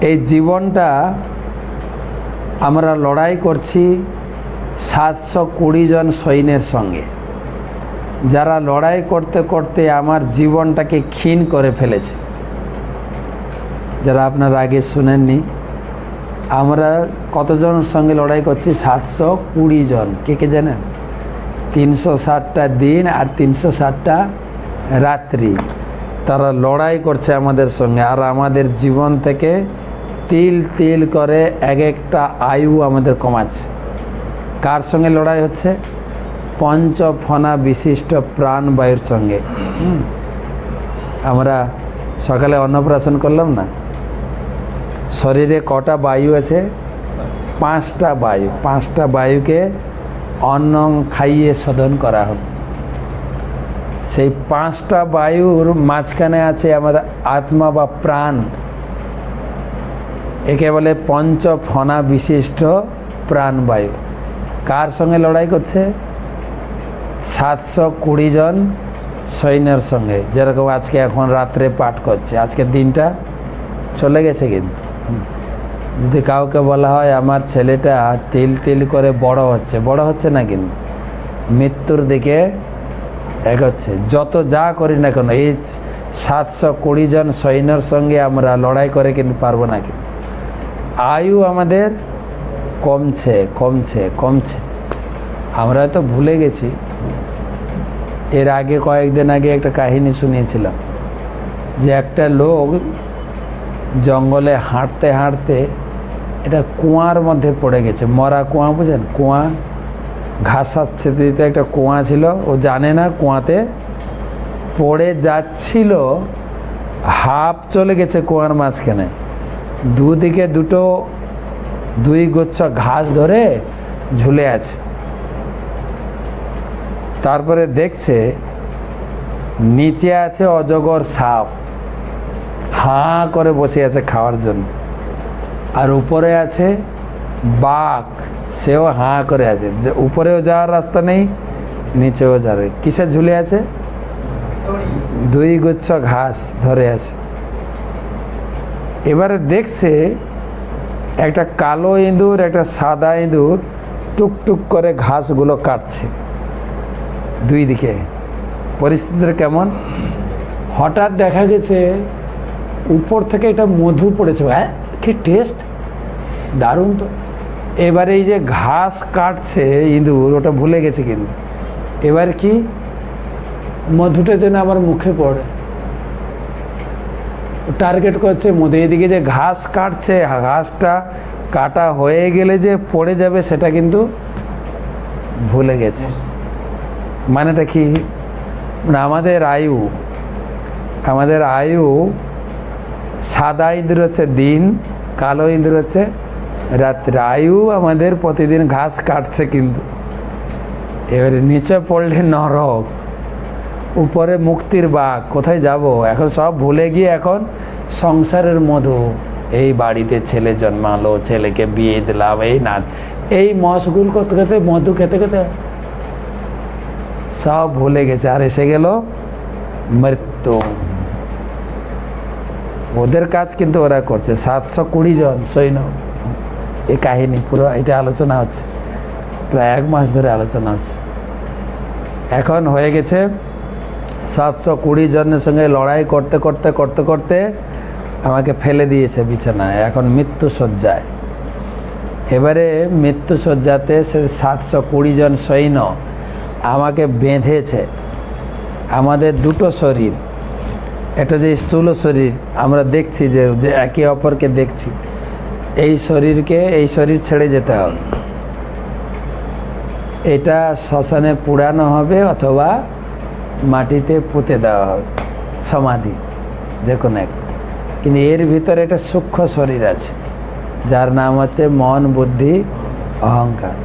এই জীবনটা আমরা লড়াই করছি সাতশো কুড়ি জন সৈন্যের সঙ্গে। যারা লড়াই করতে করতে আমার জীবনটাকে ক্ষীণ করে ফেলেছে। যারা আপনার আগে শুনেননি, আমরা কতজনের সঙ্গে লড়াই করছি? সাতশো কুড়ি জন। কে কে জানেন? তিনশো ষাটটা দিন আর তিনশো ষাটটা রাত্রি। তারা লড়াই করছে আমাদের সঙ্গে। আর আমাদের জীবন থেকে তিল তিল করে এক একটা আয়ু আমাদের কমাচ্ছে। কার সঙ্গে লড়াই হচ্ছে? পঞ্চফনা বিশিষ্ট প্রাণবায়ুর সঙ্গে। আমরা সকালে অন্নপ্রাশন করলাম না? শরীরে কটা বায়ু আছে? পাঁচটা বায়ু। পাঁচটা বায়ুকে অন্ন খাইয়ে শোধন করা হলো সেই পাঁচটা বায়ুর মাঝখানে আছে আমাদের আত্মা বা প্রাণ। একে বলে পঞ্চফনা বিশিষ্ট প্রাণবায়ু। কার সঙ্গে লড়াই করছে? সাতশো কুড়ি জন সৈন্যের সঙ্গে। যেরকম আজকে এখন রাত্রে পাঠ করছে। আজকের দিনটা চলে গেছে কিন্তু। যদি কাউকে বলা হয়, আমার ছেলেটা তিল তিল করে বড় হচ্ছে। বড় হচ্ছে না কিন্তু। মৃত্যুর দিকে এগোচ্ছে। যত যা করি না কেন, এই সাতশো কুড়ি জন সৈন্যর সঙ্গে আমরা লড়াই করে কিন্তু পারব না কিন্তু। আয়ু আমাদের কমছে কমছে কমছে। আমরা হয়তো ভুলে গেছি, এর আগে কয়েকদিন আগে একটা কাহিনী শুনিয়েছিলাম, যে একটা লোক জঙ্গলে হাঁটতে হাঁটতে এটা কুয়ার মধ্যে পড়ে গেছে, মরা কুয়া বুঝেন কুয়া ঘাসাচ্ছে দিতে একটা কুয়া ছিল, ও জানে না কুয়াতে পড়ে যাচ্ছিল হাফ চলে গেছে কুয়ার মাঝখানে। দুদিকে দুটো দুই গুচ্ছ ঘাস ধরে ঝুলে আছে। তারপরে দেখছে নিচে আছে অজগর সাপ। হাঁ করে বসে আছে খাওয়ার জন্য। আর উপরে আছে বাঘ। সেও হাঁ করে আছে। যে উপরেও যাওয়ার রাস্তা নেই, নিচেও যাবে। কিসে ঝুলে আছে? দুই গুচ্ছ ঘাস ধরে আছে। এবারে দেখছে একটা কালো ইঁদুর, একটা সাদা ইঁদুর টুকটুক করে ঘাসগুলো কাটছে। দুই দিকে। পরিস্থিতিটা কেমন? হঠাৎ দেখা গেছে উপর থেকে এটা মধু পড়েছে। হ্যাঁ কি টেস্ট দারুণ তো। এবারে এই যে ঘাস কাটছে ইঁদুর, ওটা ভুলে গেছে কিন্তু। এবার কি? মধুটা যেন আমার মুখে পড়ে। টার্গেট করছে এদিকে যে ঘাস কাটছে, ঘাসটা কাটা হয়ে গেলে যে পড়ে যাবে সেটা কিন্তু ভুলে গেছে। মানেটা কি? আমাদের আয়ু আমাদের আয়ু সাদা ইঁদুর হচ্ছে দিন, কালো ইঁদুর হচ্ছে রাত্রে। আয়ু আমাদের প্রতিদিন ঘাস কাটছে কিন্তু। এবারে নিচে পড়লে নরক। উপরে মুক্তির বাঘ, কোথায় যাব? এখন সব ভুলে গিয়ে এখন সংসারের মধু। এই বাড়িতে ছেলে জন্মালো, ছেলেকে বিয়ে দিলাম, এই না এই মশগুল করতে খেতে মধু খেতে খেতে সব ভুলে গেছে। আর এসে গেল মৃত্যু। ওদের কাজ কিন্তু ওরা করছে। সাতশো কুড়ি জন সৈন্য। এই কাহিনী পুরো এটা আলোচনা হচ্ছে। প্রায় এক মাস ধরে আলোচনা হচ্ছে। এখন হয়ে গেছে সাতশো কুড়ি জনের সঙ্গে লড়াই করতে করতে করতে করতে আমাকে ফেলে দিয়েছে বিছানায়। এখন মৃত্যু শয্যায় এবারে মৃত্যু শয্যাতে সে সাতশো কুড়ি জন সৈন্য আমাকে বেঁধেছে। আমাদের দুটো শরীর এটা যে স্থূল শরীর, আমরা দেখছি যে যে একে অপরকে দেখছি। এই শরীরকে, এই শরীর ছেড়ে যেতে হবে। এটা শ্মশানে পুরানো হবে অথবা মাটিতে পুঁতে দেওয়া হবে সমাধি, যে কোনো এক। কিন্তু এর ভিতরে একটা সূক্ষ্ম শরীর আছে, যার নাম হচ্ছে মন, বুদ্ধি, অহংকার।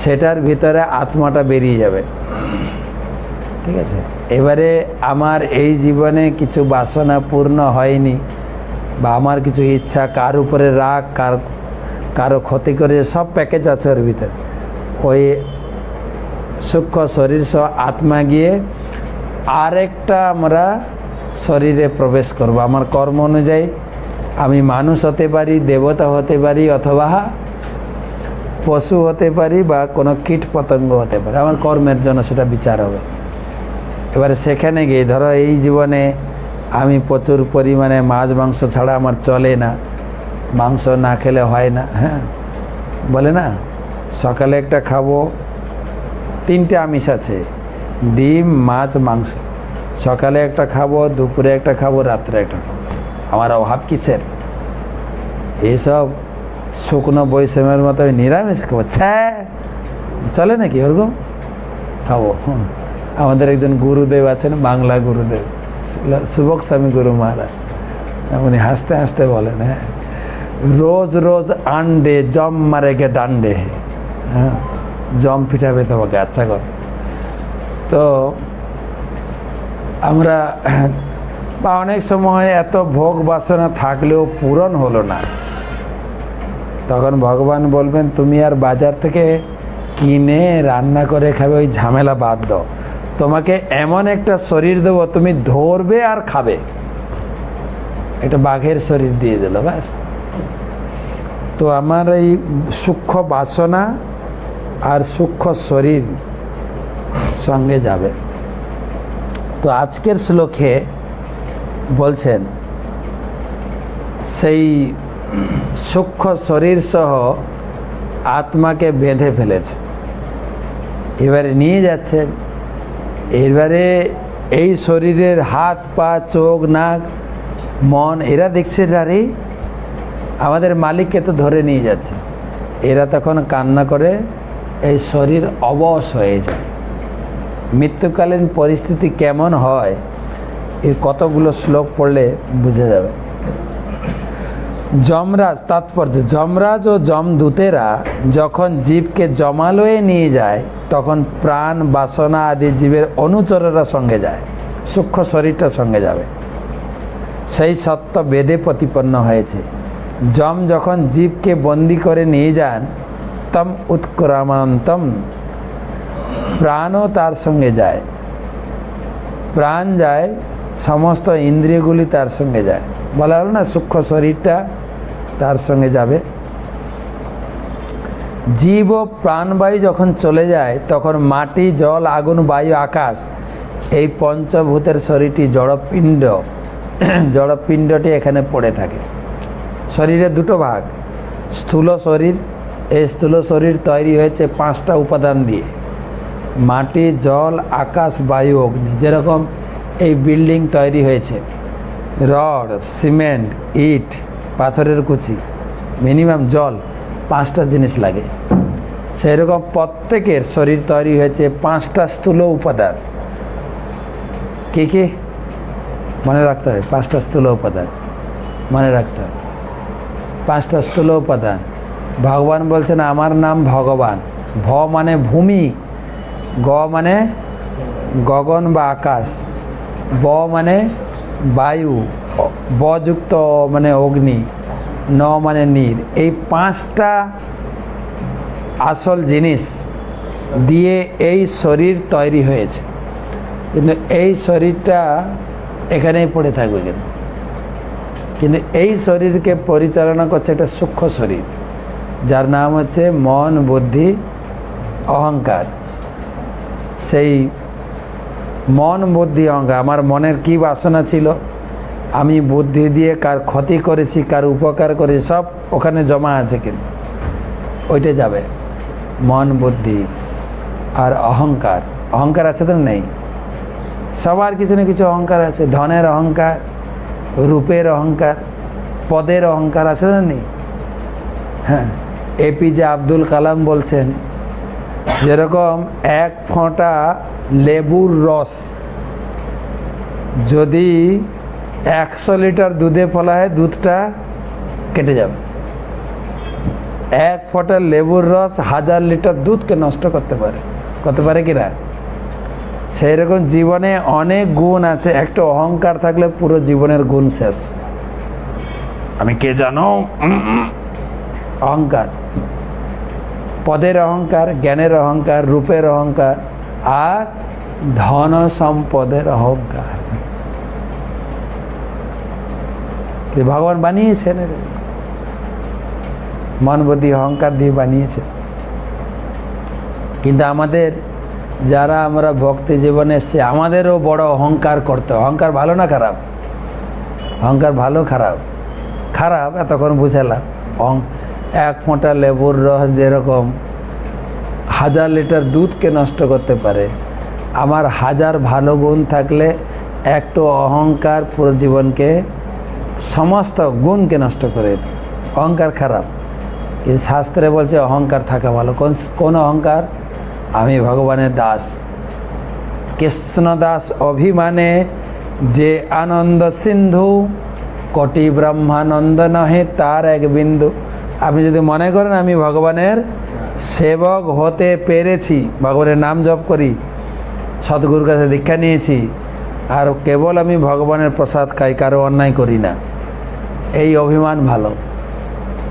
সেটার ভিতরে আত্মাটা বেরিয়ে যাবে। ঠিক আছে? এবারে আমার এই জীবনে কিছু বাসনা পূর্ণ হয়নি, বা আমার কিছু ইচ্ছা কার উপরে রাগ, কার, কারও ক্ষতি করে, সব প্যাকেজ আছে ওর ভিতরে। ওই সূক্ষ্ম শরীর সহ আত্মা গিয়ে আরেকটা আমরা শরীরে প্রবেশ করব। আমার কর্ম অনুযায়ী আমি মানুষ হতে পারি, দেবতা হতে পারি, অথবা পশু হতে পারি বা কোনো কীট পতঙ্গ হতে পারে। আমার কর্মের জন্য সেটা বিচার হবে। এবারে সেখানে গিয়ে ধরো এই জীবনে আমি প্রচুর পরিমাণে মাছ, মাংস ছাড়া আমার চলে না। মাংস না খেলে হয় না হ্যাঁ? বলে না? সকালে একটা খাব, তিনটে আমিষ আছে। ডিম, মাছ, মাংস। সকালে একটা খাব, দুপুরে একটা খাব, রাত্রে একটা খাব। আমার অভাব কিসের? এইসব শুকনো বৈষম্যের মতো আমি নিরামিষ খাব। ছ্যা চলে নাকি ওরকম? খাব। আমাদের একজন গুরুদেব আছেন, বাংলা গুরুদেব। সুবক স্বামী গুরু মহারাজ। উনি হাসতে হাসতে বলেন হ্যাঁ। রোজ রোজ আন্ডে, জম মারেগে ডান্ডে। হ্যাঁ। জম পিঠাবে তোমাকে আচ্ছা কর তো আমরা বা অনেক সময় এত ভোগ বাসনা থাকলেও পূরণ হলো না। তখন ভগবান বলবেন, তুমি আর বাজার থেকে কিনে রান্না করে খাবে, ওই ঝামেলা বাদ দাও। তোমাকে এমন একটা শরীর দেবো, তুমি ধরবে আর খাবে। একটা বাঘের শরীর দিয়ে দিল, ব্যাস। তো আমার এই সূক্ষ্ম বাসনা আর সূক্ষ্ম শরীর সঙ্গে যাবে। তো আজকের শ্লোকে বলছেন, সেই সূক্ষ্ম শরীর সহ আত্মাকে বেঁধে ফেলেছে। এবারে নিয়ে যাচ্ছেন এবারে এই শরীরের হাত, পা, চোখ, নাক, মন, এরা দেখছে আরে, আমাদের মালিককে তো ধরে নিয়ে যাচ্ছে। এরা তখন কান্না করে এই শরীর অবশ হয়ে যায়। মৃত্যুকালীন পরিস্থিতি কেমন হয় এই কতগুলো শ্লোক পড়লে বুঝে যাবে। যমরাজ, তাৎপর্য, যমরাজ ও যমদূতেরা যখন জীবকে জমালয়ে নিয়ে যায়, তখন প্রাণ, বাসনা আদি জীবের অনুচরেরা সঙ্গে যায়, সূক্ষ্ম শরীরটা সঙ্গে যাবে। সেই সত্য বেদে প্রতিপন্ন হয়েছে। যম যখন জীবকে বন্দি করে নিয়ে যান, তম উৎক্রমান্তম প্রাণও তার সঙ্গে যায়। প্রাণ যায়, সমস্ত ইন্দ্রিয়গুলি তার সঙ্গে যায়। বলা হলো না, সূক্ষ্ম শরীরটা তার সঙ্গে যাবে। জীব ও প্রাণবায়ু যখন চলে যায়, তখন মাটি, জল, আগুন, বায়ু, আকাশ, এই পঞ্চভূতের শরীরটি জড়পিণ্ড, জড়পিণ্ডটি এখানে পড়ে থাকে। শরীরে দুটো ভাগ, স্থূল শরীর, এই স্থূল শরীর তৈরি হয়েছে পাঁচটা উপাদান দিয়ে। মাটি, জল, আকাশ, বায়ু, অগ্নি যেরকম এই বিল্ডিং তৈরি হয়েছে। রড, সিমেন্ট, ইট, পাথরের কুচি, মিনিমাম জল, পাঁচটা জিনিস লাগে। সেই রকম প্রত্যেকের শরীর তৈরি হয়েছে পাঁচটা স্থূল উপাদান। কী কী? মনে রাখতে হবে, পাঁচটা স্থূল উপাদান। মনে রাখতে হবে। পাঁচটা স্থূল উপাদান। ভগবান বলছেন, আমার নাম ভগবান। ভ মানে ভূমি। গ মানে গগন বা আকাশ। ব মানে বায়ু। বযুক্ত মানে অগ্নি। ন মানে নীর। এই পাঁচটা আসল জিনিস দিয়ে এই শরীর তৈরি হয়েছে। কিন্তু এই শরীরটা এখানেই পড়ে থাকবে কিন্তু। কিন্তু এই শরীরকে পরিচালনা করছে একটা সূক্ষ্ম শরীর, যার নাম হচ্ছে মন, বুদ্ধি, অহংকার। সেই মন বুদ্ধি অহংকার আমার মনের কি বাসনা ছিল, আমি বুদ্ধি দিয়ে কার ক্ষতি করেছি, কার উপকার করেছি, সব ওখানে জমা আছে কিন্তু। ওইটা যাবে। মন বুদ্ধি আর অহংকার। অহংকার আছে তো নেই? সবার কিছু না কিছু অহংকার আছে। ধনের অহংকার, রূপের অহংকার, পদের অহংকার আছে না নেই? হ্যাঁ এপিজে আব্দুল কালাম বলছেন যেরকম এক ফোঁটা লেবুর রস যদি একশো লিটার দুধে ফলা হয়, দুধটা কেটে যাবে। এক ফোঁটা লেবুর রস হাজার লিটার দুধকে নষ্ট করতে পারে। করতে পারে কি না? সেই রকম জীবনে অনেক গুণ আছে। একটা অহংকার থাকলে পুরো জীবনের গুণ শেষ। আমি কে জানো। অহংকার। পদের অহংকার, জ্ঞানের অহংকার, রূপের অহংকার, আর ধন সম্পদের অহংকার। ভগবান বানিয়েছেন। মন বুদ্ধি, অহংকার দিয়ে বানিয়েছে কিন্তু আমাদের, যারা আমরা ভক্তি জীবনে এসছে, আমাদেরও বড় অহংকার করতে অহংকার ভালো না খারাপ? অহংকার ভালো খারাপ? খারাপ, এতক্ষণ বুঝালাম। অহং- এক ফোঁটা লেবুর রস যেরকম হাজার লিটার দুধকে নষ্ট করতে পারে। আমার হাজার ভালো গুণ থাকলে একটু অহংকার পুরো জীবনকে, সমস্ত গুণকে নষ্ট করে অহংকার খারাপ। কিন্তু শাস্ত্রে বলছে অহংকার থাকা ভালো। কোন কোন অহংকার? আমি ভগবানের দাস। কৃষ্ণ দাস অভিমানে যে আনন্দ সিন্ধু, কোটি ব্রহ্মানন্দ নহে তার এক বিন্দু। আপনি যদি মনে করেন আমি ভগবানের সেবক হতে পেরেছি, ভগবানের নাম জপ করি, সদ্গুরুর কাছে দীক্ষা নিয়েছি, আর কেবল আমি ভগবানের প্রসাদ খাই, কারও অন্যায় করি না। এই অভিমান ভালো।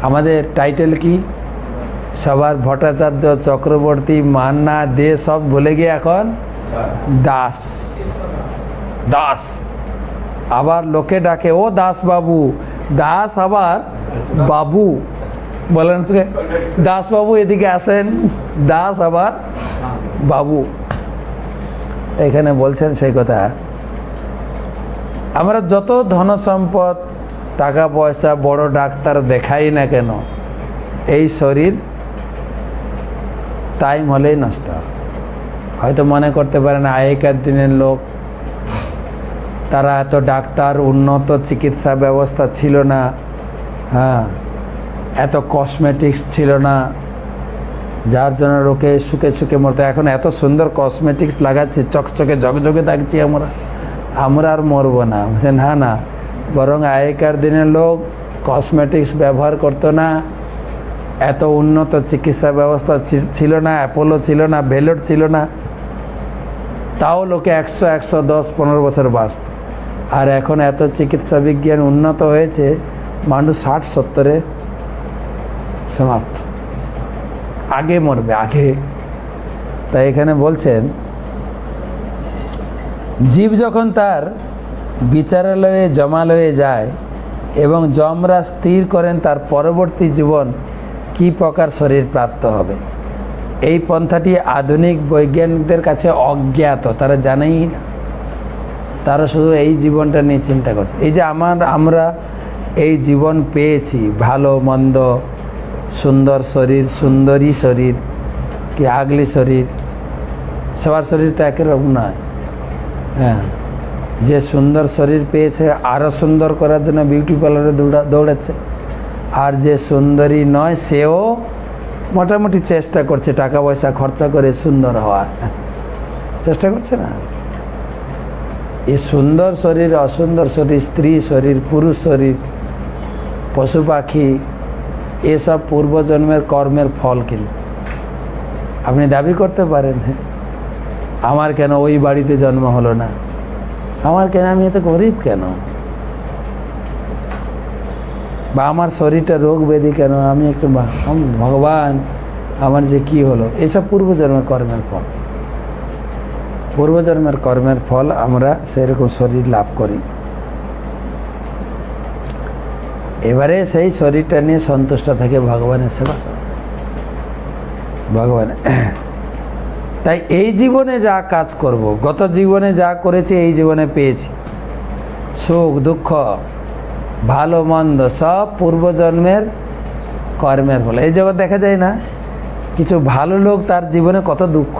আমাদের টাইটেল কি? সবার ভট্টাচার্য চক্রবর্তী, মান্না, দে সব বলে গিয়ে এখন দাস। দাস। আবার লোকে ডাকে, ও দাস বাবু। দাস আবার বাবু। বলেন তো, দাস বাবু এদিকে আসেন, দাস আবার বাবু। এখানে বলছেন সেই কথা, আমরা যত ধন সম্পদ টাকা পয়সা বড় ডাক্তার দেখাই না কেন, এই শরীর টাইম হলেই নষ্ট। হয়তো মনে করতে পারেন আগেকার দিনের লোক, তারা এত ডাক্তার, উন্নত চিকিৎসা ব্যবস্থা ছিল না হ্যাঁ। এত কসমেটিক্স ছিল না। যার জন্য লোকে সুখে সুখে মরতো। এখন এত সুন্দর কসমেটিক্স লাগাচ্ছে, চকচকে, ঝকঝকে থাকছি আমরা। আমরা আর মরবো না। বলছে না না? বরং আগেকার দিনের লোক কসমেটিক্স ব্যবহার করতো না। এত উন্নত চিকিৎসা ব্যবস্থা ছিল না অ্যাপোলো ছিল না ভেলোর ছিল না। তাও লোকে একশো একশো দশ, পনেরো বছর বাঁচত। আর এখন এত চিকিৎসা বিজ্ঞান উন্নত হয়েছে, মানুষ ষাট, সত্তরে সমাপ্ত। আগে মরবে, আগে। তাই এখানে বলছেন, জীব যখন তার বিচারালয়ে জমালয়ে যায় এবং যমরা স্থির করেন, তার পরবর্তী জীবন কি প্রকার শরীর প্রাপ্ত হবে? এই পন্থাটি আধুনিক বৈজ্ঞানিকদের কাছে অজ্ঞাত, তারা জানেই না। তারা শুধু এই জীবনটা নিয়ে চিন্তা করছে। এই যে আমার, আমরা এই জীবন পেয়েছি, ভালো, মন্দ সুন্দর শরীর, সুন্দরী শরীর, কি আগলি শরীর। সবার শরীর তো একই রকম নয়। হ্যাঁ যে সুন্দর শরীর পেয়েছে আরও সুন্দর করার জন্য বিউটি পার্লারে দৌড়া দৌড়াচ্ছে। আর যে সুন্দরী নয়, সেও মোটামুটি চেষ্টা করছে টাকা পয়সা খরচা করে সুন্দর হওয়ার। চেষ্টা করছে না? এই সুন্দর শরীর, অসুন্দর শরীর, স্ত্রী শরীর, পুরুষ শরীর, পশু পাখি এসব পূর্বজন্মের কর্মের ফল কিন্তু আপনি দাবি করতে পারেন হ্যাঁ আমার কেন ওই বাড়িতে জন্ম হলো না? আমার কেন, আমি এত গরিব কেন? বা আমার শরীরটা রোগ ব্যাধি কেন? আমি একটু ভগবান, আমার যে কি হলো? এসব পূর্বজন্মের কর্মের ফল। পূর্বজন্মের কর্মের ফল আমরা সেরকম শরীর লাভ করি। এবারে সেই শরীরটা নিয়ে সন্তুষ্ট থাকে ভগবানের সেবা ভগবান। তাই এই জীবনে যা কাজ করব, গত জীবনে যা করেছি, এই জীবনে পেয়েছি। সুখ, দুঃখ, ভালো, মন্দ, সব পূর্বজন্মের কর্মের ফলে। এই জগৎ দেখা যায় না, কিছু ভালো লোক তার জীবনে কত দুঃখ,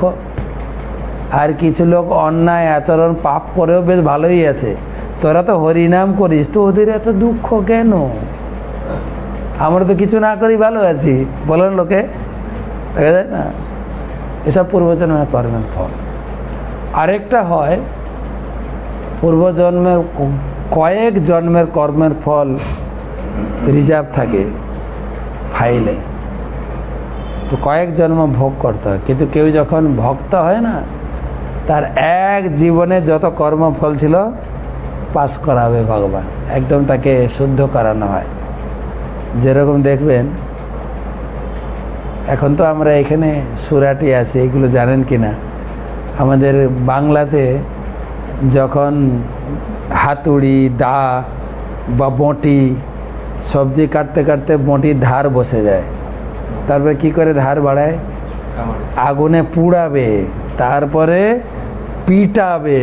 আর কিছু লোক অন্যায় আচরণ, পাপ করেও বেশ ভালোই আছে। তোরা তো হরিনাম করিস, তো ওদের এত দুঃখ কেন? আমরা তো কিছু না করি, ভালো আছি। বলেন লোকে। দেখা যায় না? এসব পূর্বজন্মের কর্মের ফল। আরেকটা হয়, পূর্বজন্মের কয়েক জন্মের কর্মের ফল রিজার্ভ থাকে ফাইলে। তো কয়েক জন্ম ভোগ করতে হয়। কিন্তু কেউ যখন ভক্ত হয় না, তার এক জীবনে যত কর্মফল ছিল পাস করাবে ভগবান। একদম তাকে শুদ্ধ করানো হয়। যেরকম দেখবেন এখন তো আমরা এখানে সুরাটি আছি এগুলো জানেন কি না আমাদের বাংলাতে যখন হাতুড়ি দা বা বঁটি সবজি কাটতে কাটতে বঁটির ধার বসে যায় তারপরে কি করে ধার বাড়ায়? আগুনে পুড়াবে তারপরে পিটাবে।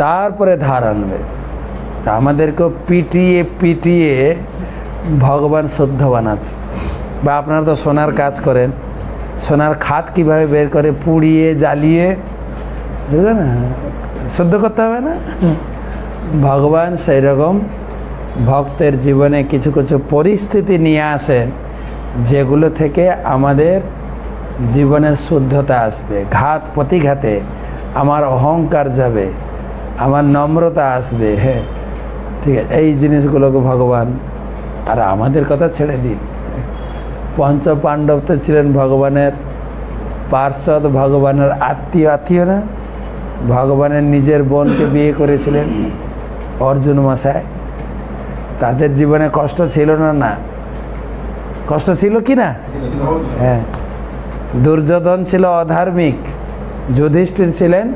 তারপরে ধার আনবে। আমাদেরকেও পিটিয়ে পিটিয়ে ভগবান শুদ্ধ বানাচ্ছে বা আপনারা তো সোনার কাজ করেন, সোনার খাত কীভাবে বের করে পুড়িয়ে, জ্বালিয়ে বুঝলে না? শুদ্ধ করতে হবে না? ভগবান সেই রকম ভক্তের জীবনে কিছু কিছু পরিস্থিতি নিয়ে আসেন, যেগুলো থেকে আমাদের জীবনের শুদ্ধতা আসবে, ঘাত প্রতিঘাতে আমার অহংকার যাবে। আমার নম্রতা আসবে হ্যাঁ। ঠিক আছে, এই জিনিসগুলোকে ভগবান, আর আমাদের কথা ছেড়ে দিন। পঞ্চ পাণ্ডব তো ছিলেন ভগবানের পার্শ্বদ, ভগবানের আত্মীয় আত্মীয় না? ভগবানের নিজের বোনকে বিয়ে করেছিলেন অর্জুন মশায় তাদের জীবনে কষ্ট ছিল না না? কষ্ট ছিল কি না? হ্যাঁ। দুর্যোধন ছিল অধার্মিক, যুধিষ্ঠির ছিলেন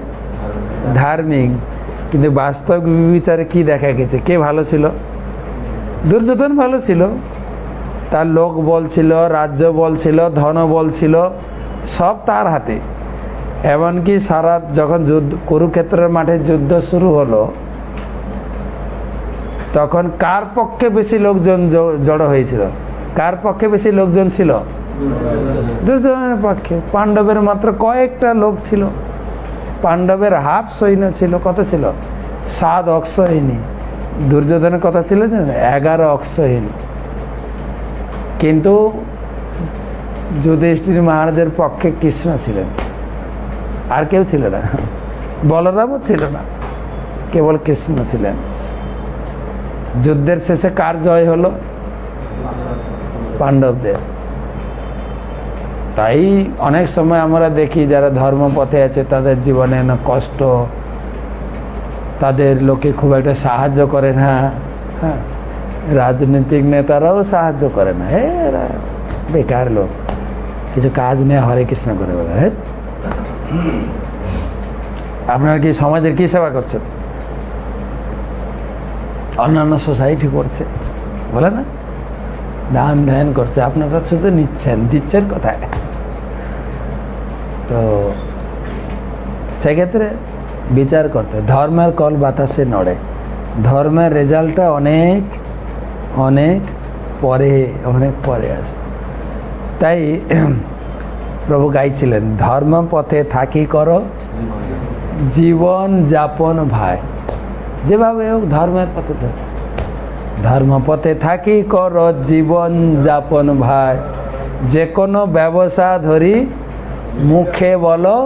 ধার্মিক। কিন্তু বাস্তব বিচারে কি দেখা গেছে? কে ভালো ছিল? দুর্যোধন ভালো ছিল। তার লোক বল ছিল, রাজ্য বল ছিল, ধন বল ছিল, সব তার হাতে। এমনকি সারা যখন যুদ্ধ, কুরুক্ষেত্রের মাঠে যুদ্ধ শুরু হলো, তখন কার পক্ষে বেশি লোকজন জড়ো হয়েছিল? কার পক্ষে বেশি লোকজন ছিল? দুর্যোধনের পক্ষে। পাণ্ডবের মাত্র কয়েকটা লোক ছিল। পাণ্ডবের হাফ সৈন্য ছিল, কত ছিল? সাত অক্ষসৈনী দুর্যোধনের কথা ছিল এগারো অক্ষসৈনী কিন্তু যুধিষ্ঠির মহারাজের পক্ষে কৃষ্ণ ছিলেন। আর কেউ ছিল না। বলরামও ছিল না। কেবল কৃষ্ণ ছিলেন। যুদ্ধের শেষে কার জয় হলো? পাণ্ডবদের। তাই অনেক সময় আমরা দেখি যারা ধর্মপথে আছে, তাদের জীবনে না কষ্ট। তাদের লোকে খুব একটা সাহায্য করে না। হ্যাঁ রাজনৈতিক নেতারাও সাহায্য করে না। হে, এরা বেকার লোক। কিছু কাজ নেই, হরে কৃষ্ণ করে বলে। হ্যাঁ আপনারা কি সমাজের কি সেবা করছেন? অন্যান্য সোসাইটি করছে। বলে না? দান ধ্যান করছে। আপনারা শুধু নিচ্ছেন, দিচ্ছেন কোথায়? তো সেক্ষেত্রে বিচার করতে ধর্মের কল বাতাসে নড়ে। ধর্মের রেজাল্টটা অনেক অনেক পরে অনেক পরে আসে। তাই প্রভু গাইছিলেন, ধর্ম পথে থাকি করো, জীবন যাপন ভাই। যেভাবে হোক ধর্মের পথে থাকো। ধর্মপথে থাকি কর, জীবন যাপন ভাই। যে কোনো ব্যবসা ধরি মুখে বলো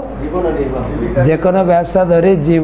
যে কোনো ব্যবসা ধরে জীবন